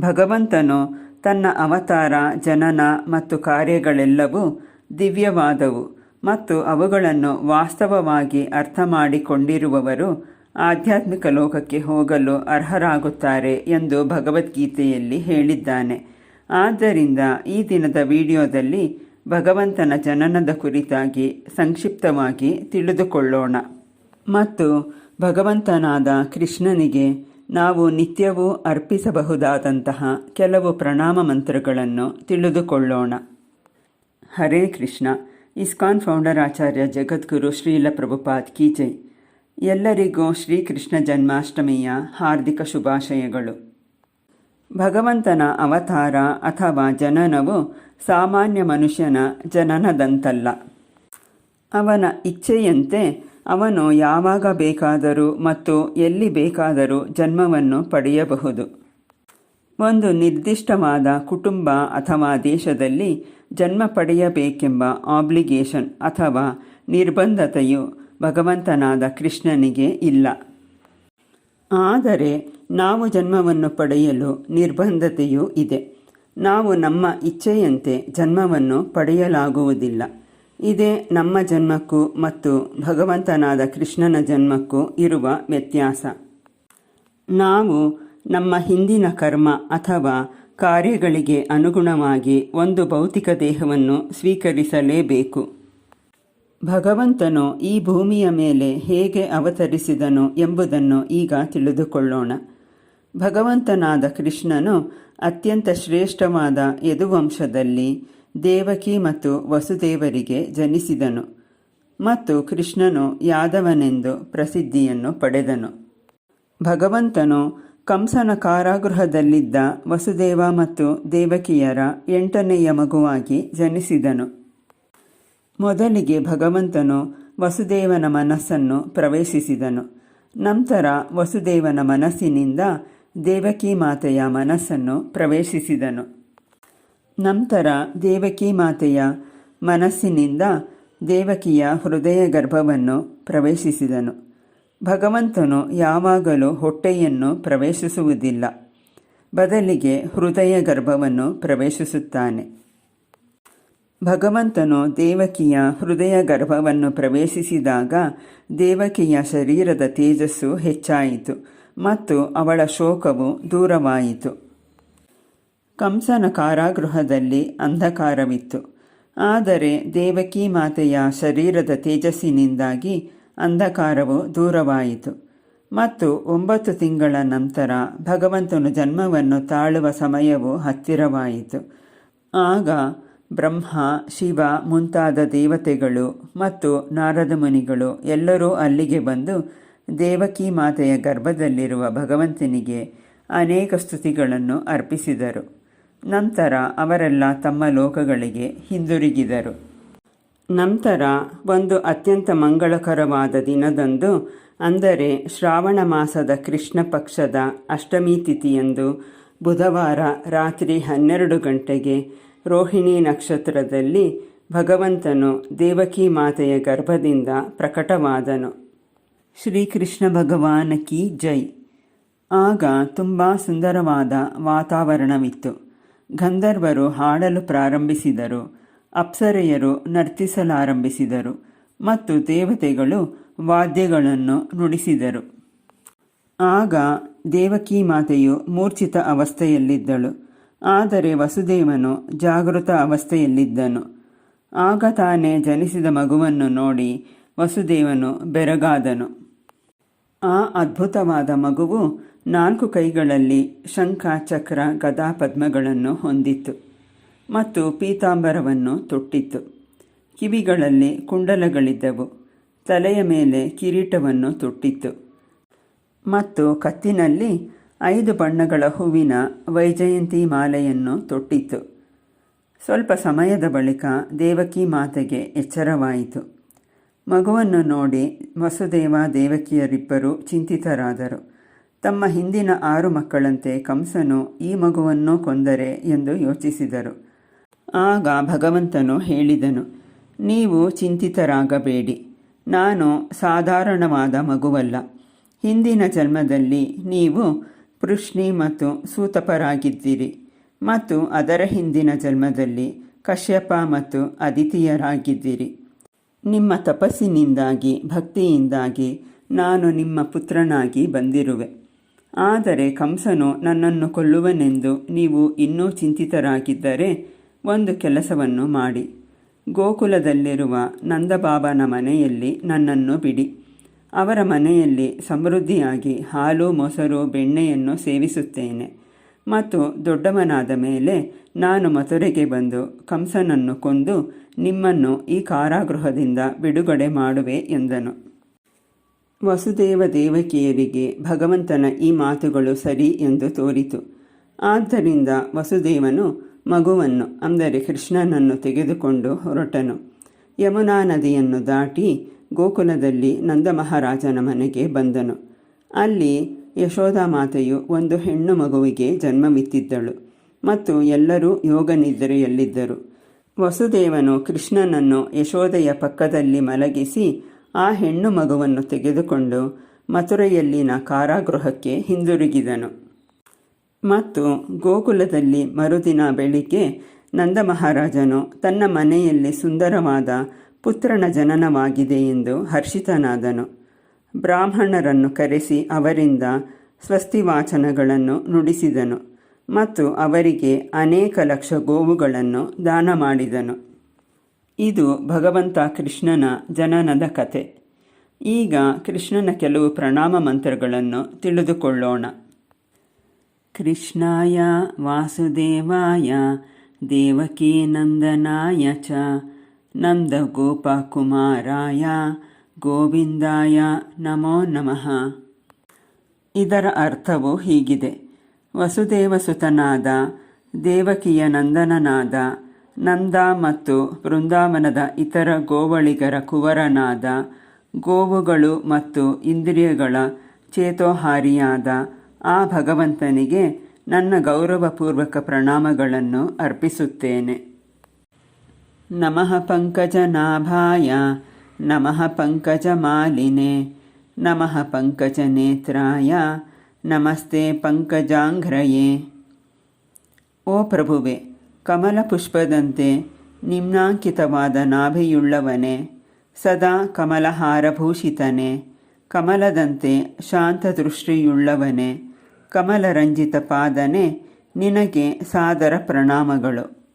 ಭಗವಂತನು ತನ್ನ ಅವತಾರ, ಜನನ ಮತ್ತು ಕಾರ್ಯಗಳೆಲ್ಲವೂ ದಿವ್ಯವಾದವು ಮತ್ತು ಅವುಗಳನ್ನು ವಾಸ್ತವವಾಗಿ ಅರ್ಥ ಮಾಡಿಕೊಂಡಿರುವವರು ಆಧ್ಯಾತ್ಮಿಕ ಲೋಕಕ್ಕೆ ಹೋಗಲು ಅರ್ಹರಾಗುತ್ತಾರೆ ಎಂದು ಭಗವದ್ಗೀತೆಯಲ್ಲಿ ಹೇಳಿದ್ದಾನೆ. ಆದ್ದರಿಂದ ಈ ದಿನದ ವಿಡಿಯೋದಲ್ಲಿ ಭಗವಂತನ ಜನನದ ಕುರಿತಾಗಿ ಸಂಕ್ಷಿಪ್ತವಾಗಿ ತಿಳಿದುಕೊಳ್ಳೋಣ. ಮತ್ತು ಭಗವಂತನಾದ ಕೃಷ್ಣನಿಗೆ ನಾವು ನಿತ್ಯವೂ ಅರ್ಪಿಸಬಹುದಾದಂತಹ ಕೆಲವು ಪ್ರಣಾಮ ಮಂತ್ರಗಳನ್ನು ತಿಳಿದುಕೊಳ್ಳೋಣ. ಹರೇ ಕೃಷ್ಣ. ಇಸ್ಕಾನ್ ಫೌಂಡರ್ ಆಚಾರ್ಯ ಜಗದ್ಗುರು ಶ್ರೀಲ ಪ್ರಭುಪಾದ್ ಕಿ ಜೈ. ಎಲ್ಲರಿಗೂ ಶ್ರೀಕೃಷ್ಣ ಜನ್ಮಾಷ್ಟಮಿಯ ಹಾರ್ದಿಕ ಶುಭಾಶಯಗಳು. ಭಗವಂತನ ಅವತಾರ ಅಥವಾ ಜನನವು ಸಾಮಾನ್ಯ ಮನುಷ್ಯನ ಜನನದಂತಲ್ಲ. ಅವನ ಇಚ್ಛೆಯಂತೆ ಅವನು ಯಾವಾಗ ಬೇಕಾದರೂ ಮತ್ತು ಎಲ್ಲಿ ಬೇಕಾದರೂ ಜನ್ಮವನ್ನು ಪಡೆಯಬಹುದು. ಒಂದು ನಿರ್ದಿಷ್ಟವಾದ ಕುಟುಂಬ ಅಥವಾ ದೇಶದಲ್ಲಿ ಜನ್ಮ ಪಡೆಯಬೇಕೆಂಬ ಆಬ್ಲಿಗೇಷನ್ ಅಥವಾ ನಿರ್ಬಂಧತೆಯು ಭಗವಂತನಾದ ಕೃಷ್ಣನಿಗೆ ಇಲ್ಲ. ಆದರೆ ನಾವು ಜನ್ಮವನ್ನು ಪಡೆಯಲು ನಿರ್ಬಂಧತೆಯೂ ಇದೆ. ನಾವು ನಮ್ಮ ಇಚ್ಛೆಯಂತೆ ಜನ್ಮವನ್ನು ಪಡೆಯಲಾಗುವುದಿಲ್ಲ. ಇದೇ ನಮ್ಮ ಜನ್ಮಕ್ಕೂ ಮತ್ತು ಭಗವಂತನಾದ ಕೃಷ್ಣನ ಜನ್ಮಕ್ಕೂ ಇರುವ ವ್ಯತ್ಯಾಸ. ನಾವು ನಮ್ಮ ಹಿಂದಿನ ಕರ್ಮ ಅಥವಾ ಕಾರ್ಯಗಳಿಗೆ ಅನುಗುಣವಾಗಿ ಒಂದು ಭೌತಿಕ ದೇಹವನ್ನು ಸ್ವೀಕರಿಸಲೇಬೇಕು. ಭಗವಂತನು ಈ ಭೂಮಿಯ ಮೇಲೆ ಹೇಗೆ ಅವತರಿಸಿದನು ಎಂಬುದನ್ನು ಈಗ ತಿಳಿದುಕೊಳ್ಳೋಣ. ಭಗವಂತನಾದ ಕೃಷ್ಣನು ಅತ್ಯಂತ ಶ್ರೇಷ್ಠವಾದ ಯದುವಂಶದಲ್ಲಿ ದೇವಕಿ ಮತ್ತು ವಸುದೇವರಿಗೆ ಜನಿಸಿದನು ಮತ್ತು ಕೃಷ್ಣನು ಯಾದವನೆಂದು ಪ್ರಸಿದ್ಧಿಯನ್ನು ಪಡೆದನು. ಭಗವಂತನು ಕಂಸನ ಕಾರಾಗೃಹದಲ್ಲಿದ್ದ ವಸುದೇವ ಮತ್ತು ದೇವಕಿಯರ ಎಂಟನೆಯ ಮಗುವಾಗಿ ಜನಿಸಿದನು. ಮೊದಲಿಗೆ ಭಗವಂತನು ವಸುದೇವನ ಮನಸ್ಸನ್ನು ಪ್ರವೇಶಿಸಿದನು. ನಂತರ ವಸುದೇವನ ಮನಸ್ಸಿನಿಂದ ದೇವಕಿ ಮಾತೆಯ ಮನಸ್ಸನ್ನು ಪ್ರವೇಶಿಸಿದನು. ನಂತರ ದೇವಕಿ ಮಾತೆಯ ಮನಸ್ಸಿನಿಂದ ದೇವಕಿಯ ಹೃದಯ ಗರ್ಭವನ್ನು ಪ್ರವೇಶಿಸಿದನು. ಭಗವಂತನು ಯಾವಾಗಲೂ ಹೊಟ್ಟೆಯನ್ನು ಪ್ರವೇಶಿಸುವುದಿಲ್ಲ. ಬದಲಿಗೆ ಹೃದಯ ಗರ್ಭವನ್ನು ಪ್ರವೇಶಿಸುತ್ತಾನೆ. ಭಗವಂತನು ದೇವಕಿಯ ಹೃದಯ ಗರ್ಭವನ್ನು ಪ್ರವೇಶಿಸಿದಾಗ ದೇವಕಿಯ ಶರೀರದ ತೇಜಸ್ಸು ಹೆಚ್ಚಾಯಿತು ಮತ್ತು ಅವಳ ಶೋಕವು ದೂರವಾಯಿತು. ಕಂಸನ ಕಾರಾಗೃಹದಲ್ಲಿ ಅಂಧಕಾರವಿತ್ತು. ಆದರೆ ದೇವಕಿ ಮಾತೆಯ ಶರೀರದ ತೇಜಸ್ಸಿನಿಂದಾಗಿ ಅಂಧಕಾರವು ದೂರವಾಯಿತು. ಮತ್ತು ಒಂಬತ್ತು ತಿಂಗಳ ನಂತರ ಭಗವಂತನು ಜನ್ಮವನ್ನು ತಾಳುವ ಸಮಯವು ಹತ್ತಿರವಾಯಿತು. ಆಗ ಬ್ರಹ್ಮ, ಶಿವ ಮುಂತಾದ ದೇವತೆಗಳು ಮತ್ತು ನಾರದ ಮುನಿಗಳು ಎಲ್ಲರೂ ಅಲ್ಲಿಗೆ ಬಂದು ದೇವಕಿ ಮಾತೆಯ ಗರ್ಭದಲ್ಲಿರುವ ಭಗವಂತನಿಗೆ ಅನೇಕ ಸ್ತುತಿಗಳನ್ನು ಅರ್ಪಿಸಿದರು. ನಂತರ ಅವರೆಲ್ಲ ತಮ್ಮ ಲೋಕಗಳಿಗೆ ಹಿಂದಿರುಗಿದರು. ನಂತರ ಒಂದು ಅತ್ಯಂತ ಮಂಗಳಕರವಾದ ದಿನದಂದು, ಅಂದರೆ ಶ್ರಾವಣ ಮಾಸದ ಕೃಷ್ಣ ಪಕ್ಷದ ಅಷ್ಟಮಿ ತಿಥಿಯಂದು ಬುಧವಾರ ರಾತ್ರಿ ಹನ್ನೆರಡು ಗಂಟೆಗೆ ರೋಹಿಣಿ ನಕ್ಷತ್ರದಲ್ಲಿ ಭಗವಂತನು ದೇವಕಿ ಮಾತೆಯ ಗರ್ಭದಿಂದ ಪ್ರಕಟವಾದನು. ಶ್ರೀಕೃಷ್ಣ ಭಗವಾನ ಕಿ ಜೈ. ಆಗ ತುಂಬ ಸುಂದರವಾದ ವಾತಾವರಣವಿತ್ತು. ಗಂಧರ್ವರು ಹಾಡಲು ಪ್ರಾರಂಭಿಸಿದರು, ಅಪ್ಸರೆಯರು ನರ್ತಿಸಲಾರಂಭಿಸಿದರು ಮತ್ತು ದೇವತೆಗಳು ವಾದ್ಯಗಳನ್ನು ನುಡಿಸಿದರು. ಆಗ ದೇವಕಿ ಮಾತೆಯು ಮೂರ್ಛಿತ ಅವಸ್ಥೆಯಲ್ಲಿದ್ದಳು, ಆದರೆ ವಸುದೇವನು ಜಾಗೃತ ಅವಸ್ಥೆಯಲ್ಲಿದ್ದನು. ಆಗ ತಾನೇ ಜನಿಸಿದ ಮಗುವನ್ನು ನೋಡಿ ವಸುದೇವನು ಬೆರಗಾದನು. ಆ ಅದ್ಭುತವಾದ ಮಗುವು ನಾಲ್ಕು ಕೈಗಳಲ್ಲಿ ಶಂಖ ಚಕ್ರ ಗದಾ ಪದ್ಮಗಳನ್ನು ಹೊಂದಿತ್ತು ಮತ್ತು ಪೀತಾಂಬರವನ್ನು ತೊಟ್ಟಿತ್ತು. ಕಿವಿಗಳಲ್ಲಿ ಕುಂಡಲಗಳಿದ್ದವು. ತಲೆಯ ಮೇಲೆ ಕಿರೀಟವನ್ನು ತೊಟ್ಟಿತ್ತು. ಮತ್ತು ಕತ್ತಿನಲ್ಲಿ ಐದು ಬಣ್ಣಗಳ ಹೂವಿನ ವೈಜಯಂತಿ ಮಾಲೆಯನ್ನು ತೊಟ್ಟಿತ್ತು. ಸ್ವಲ್ಪ ಸಮಯದ ಬಳಿಕ ದೇವಕಿ ಮಾತೆಗೆ ಎಚ್ಚರವಾಯಿತು. ಮಗುವನ್ನು ನೋಡಿ ವಸುದೇವ ದೇವಕಿಯರಿಬ್ಬರು ಚಿಂತಿತರಾದರು. ತಮ್ಮ ಹಿಂದಿನ ಆರು ಮಕ್ಕಳಂತೆ ಕಂಸನು ಈ ಮಗುವನ್ನು ಕೊಂದರೆ ಎಂದು ಯೋಚಿಸಿದರು. ಆಗ ಭಗವಂತನು ಹೇಳಿದನು, ನೀವು ಚಿಂತಿತರಾಗಬೇಡಿ. ನಾನು ಸಾಧಾರಣವಾದ ಮಗುವಲ್ಲ. ಹಿಂದಿನ ಜನ್ಮದಲ್ಲಿ ನೀವು ಪೃಷ್ಣಿ ಮತ್ತು ಸೂತಪರಾಗಿದ್ದೀರಿ ಮತ್ತು ಅದರ ಹಿಂದಿನ ಜನ್ಮದಲ್ಲಿ ಕಶ್ಯಪ ಮತ್ತು ಅದಿತೀಯರಾಗಿದ್ದೀರಿ ನಿಮ್ಮ ತಪಸ್ಸಿನಿಂದಾಗಿ, ಭಕ್ತಿಯಿಂದಾಗಿ ನಾನು ನಿಮ್ಮ ಪುತ್ರನಾಗಿ ಬಂದಿರುವೆ. ಆದರೆ ಕಂಸನು ನನ್ನನ್ನು ಕೊಲ್ಲುವನೆಂದು ನೀವು ಇನ್ನೂ ಚಿಂತಿತರಾಗಿದ್ದರೆ ಒಂದು ಕೆಲಸವನ್ನು ಮಾಡಿ. ಗೋಕುಲದಲ್ಲಿರುವ ನಂದಬಾಬನ ಮನೆಯಲ್ಲಿ ನನ್ನನ್ನು ಬಿಡಿ. ಅವರ ಮನೆಯಲ್ಲಿ ಸಮೃದ್ಧಿಯಾಗಿ ಹಾಲು, ಮೊಸರು, ಬೆಣ್ಣೆಯನ್ನು ಸೇವಿಸುತ್ತೇನೆ. ಮತ್ತು ದೊಡ್ಡವನಾದ ಮೇಲೆ ನಾನು ಮಥುರೆಗೆ ಬಂದು ಕಂಸನನ್ನು ಕೊಂದು ನಿಮ್ಮನ್ನು ಈ ಕಾರಾಗೃಹದಿಂದ ಬಿಡುಗಡೆ ಮಾಡುವೆ ಎಂದನು. ವಸುದೇವ ದೇವಕಿಯರಿಗೆ ಭಗವಂತನ ಈ ಮಾತುಗಳು ಸರಿ ಎಂದು ತೋರಿತು. ಆದ್ದರಿಂದ ವಸುದೇವನು ಮಗುವನ್ನು, ಅಂದರೆ ಕೃಷ್ಣನನ್ನು ತೆಗೆದುಕೊಂಡು ಹೊರಟನು. ಯಮುನಾ ನದಿಯನ್ನು ದಾಟಿ ಗೋಕುಲದಲ್ಲಿ ನಂದ ಮಹಾರಾಜನ ಮನೆಗೆ ಬಂದನು. ಅಲ್ಲಿ ಯಶೋಧ ಮಾತೆಯು ಒಂದು ಹೆಣ್ಣು ಮಗುವಿಗೆ ಜನ್ಮವಿತ್ತಿದ್ದಳು ಮತ್ತು ಎಲ್ಲರೂ ಯೋಗ ನಿದ್ರೆಯಲ್ಲಿದ್ದರು. ವಸುದೇವನು ಕೃಷ್ಣನನ್ನು ಯಶೋದೆಯ ಪಕ್ಕದಲ್ಲಿ ಮಲಗಿಸಿ ಆ ಹೆಣ್ಣು ಮಗುವನ್ನು ತೆಗೆದುಕೊಂಡು ಮಥುರೆಯಲ್ಲಿನ ಕಾರಾಗೃಹಕ್ಕೆ ಹಿಂದಿರುಗಿದನು. ಮತ್ತು ಗೋಕುಲದಲ್ಲಿ ಮರುದಿನ ಬೆಳಿಗ್ಗೆ ನಂದಮಹಾರಾಜನು ತನ್ನ ಮನೆಯಲ್ಲಿ ಸುಂದರವಾದ ಪುತ್ರನ ಜನನವಾಗಿದೆ ಎಂದು ಹರ್ಷಿತನಾದನು. ಬ್ರಾಹ್ಮಣರನ್ನು ಕರೆಸಿ ಅವರಿಂದ ಸ್ವಸ್ತಿವಾಚನಗಳನ್ನು ನುಡಿಸಿದನು ಮತ್ತು ಅವರಿಗೆ ಅನೇಕ ಲಕ್ಷ ಗೋವುಗಳನ್ನು ದಾನ ಮಾಡಿದನು ಇದು ಭಗವಂತ ಕೃಷ್ಣನ ಜನನದ ಕತೆ ಈಗ ಕೃಷ್ಣನ ಕೆಲವು ಪ್ರಣಾಮ ಮಂತ್ರಗಳನ್ನು ತಿಳಿದುಕೊಳ್ಳೋಣ. ಕೃಷ್ಣಾಯ ವಾಸುದೇವಾಯ, ದೇವಕೀ ನಂದನಾಯ ಚ ನಂದ ಗೋಪಾ ಕುಮಾರಾಯ ಗೋವಿಂದಾಯ ನಮೋ ನಮಃ. ಇದರ ಅರ್ಥವು ಹೀಗಿದೆ. ವಸುದೇವಸುತನಾದ, ದೇವಕಿಯ ನಂದನನಾದ ನಂದ ಮತ್ತು ಬೃಂದಾವನದ ಇತರ ಗೋವಳಿಗರ ಕುವರನಾದ ಗೋವುಗಳು ಮತ್ತು ಇಂದ್ರಿಯಗಳ ಚೇತೋಹಾರಿಯಾದ ಆ ಭಗವಂತನಿಗೆ ನನ್ನ ಗೌರವಪೂರ್ವಕ ಪ್ರಣಾಮಗಳನ್ನು ಅರ್ಪಿಸುತ್ತೇನೆ. ನಮಃ ಪಂಕಜನಾಭಾಯ ನಮಃ ಪಂಕಜ ಮಾಲಿನೆ, ನಮಃ ಪಂಕಜ ನೇತ್ರಾಯ, ನಮಸ್ತೆ ಪಂಕಜಾಂಘ್ರಯೇ. ಓ ಪ್ರಭುವೆ ಕಮಲ ಪುಷ್ಪದಂತೆ ನಿಮ್ನಾಂಕಿತವಾದ ನಾಭಿಯುಳ್ಳವನೇ, ಸದಾ ಕಮಲಹಾರಭೂಷಿತನೇ, ಕಮಲದಂತೆ ಶಾಂತದೃಷ್ಟಿಯುಳ್ಳವನೇ ಕಮಲರಂಜಿತ ಪಾದನೆ ನಿನಗೆ ಸಾದರ ಪ್ರಣಾಮಗಳು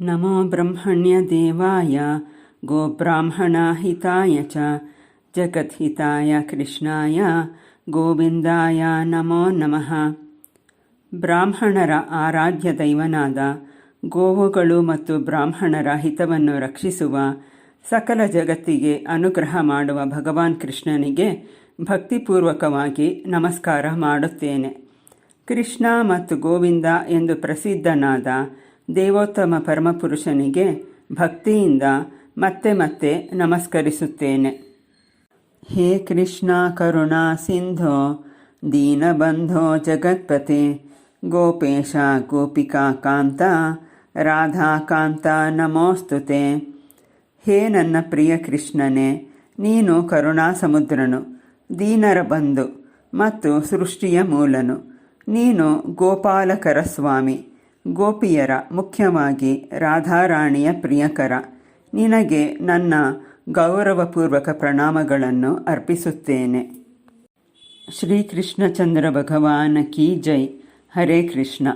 ನಮೋ ಬ್ರಹ್ಮಣ್ಯ ದೇವಾಯ ಗೋಬ್ರಾಹ್ಮಣ ಹಿತಾಯ ಚ, ಜಗದ್ಹಿತಾಯ ಕೃಷ್ಣಾಯ, ಗೋವಿಂದಾಯ ನಮೋ ನಮಃ. ಬ್ರಾಹ್ಮಣರ ಆರಾಧ್ಯ ದೈವನಾದ ಗೋವುಗಳು ಮತ್ತು ಬ್ರಾಹ್ಮಣರ ಹಿತವನ್ನು ರಕ್ಷಿಸುವ ಸಕಲ ಜಗತ್ತಿಗೆ ಅನುಗ್ರಹ ಮಾಡುವ ಭಗವಾನ್ ಕೃಷ್ಣನಿಗೆ ಭಕ್ತಿಪೂರ್ವಕವಾಗಿ ನಮಸ್ಕಾರ ಮಾಡುತ್ತೇನೆ. ಕೃಷ್ಣ ಮತ್ತು ಗೋವಿಂದ ಎಂದು ಪ್ರಸಿದ್ಧನಾದ ದೇವೋತ್ತಮ ಪರಮಪುರುಷನಿಗೆ ಭಕ್ತಿಯಿಂದ ಮತ್ತೆ ಮತ್ತೆ ನಮಸ್ಕರಿಸುತ್ತೇನೆ. ಹೇ ಕೃಷ್ಣ ಕರುಣಾ ಸಿಂಧೋ, ದೀನಬಂಧೋ ಜಗತ್ಪತಿ, ಗೋಪೇಶ ಗೋಪಿಕಾ ಕಾಂತ ರಾಧಾಕಾಂತ ನಮೋಸ್ತುತೆ ಹೇ ನನ್ನ ಪ್ರಿಯ ಕೃಷ್ಣನೇ, ನೀನು ಕರುಣಾ ಸಮುದ್ರನು ದೀನರ ಬಂಧು ಮತ್ತು ಸೃಷ್ಟಿಯ ಮೂಲನು. ನೀನು ಗೋಪಾಲಕರ ಸ್ವಾಮಿ, ಗೋಪಿಯರ ಮುಖ್ಯವಾಗಿ ರಾಧಾರಾಣಿಯ ಪ್ರಿಯಕರ. ನಿನಗೆ ನನ್ನ ಗೌರವಪೂರ್ವಕ ಪ್ರಣಾಮಗಳನ್ನು ಅರ್ಪಿಸುತ್ತೇನೆ. ಶ್ರೀಕೃಷ್ಣಚಂದ್ರ ಭಗವಾನ ಕೀ ಜೈ. ಹರೇ ಕೃಷ್ಣ.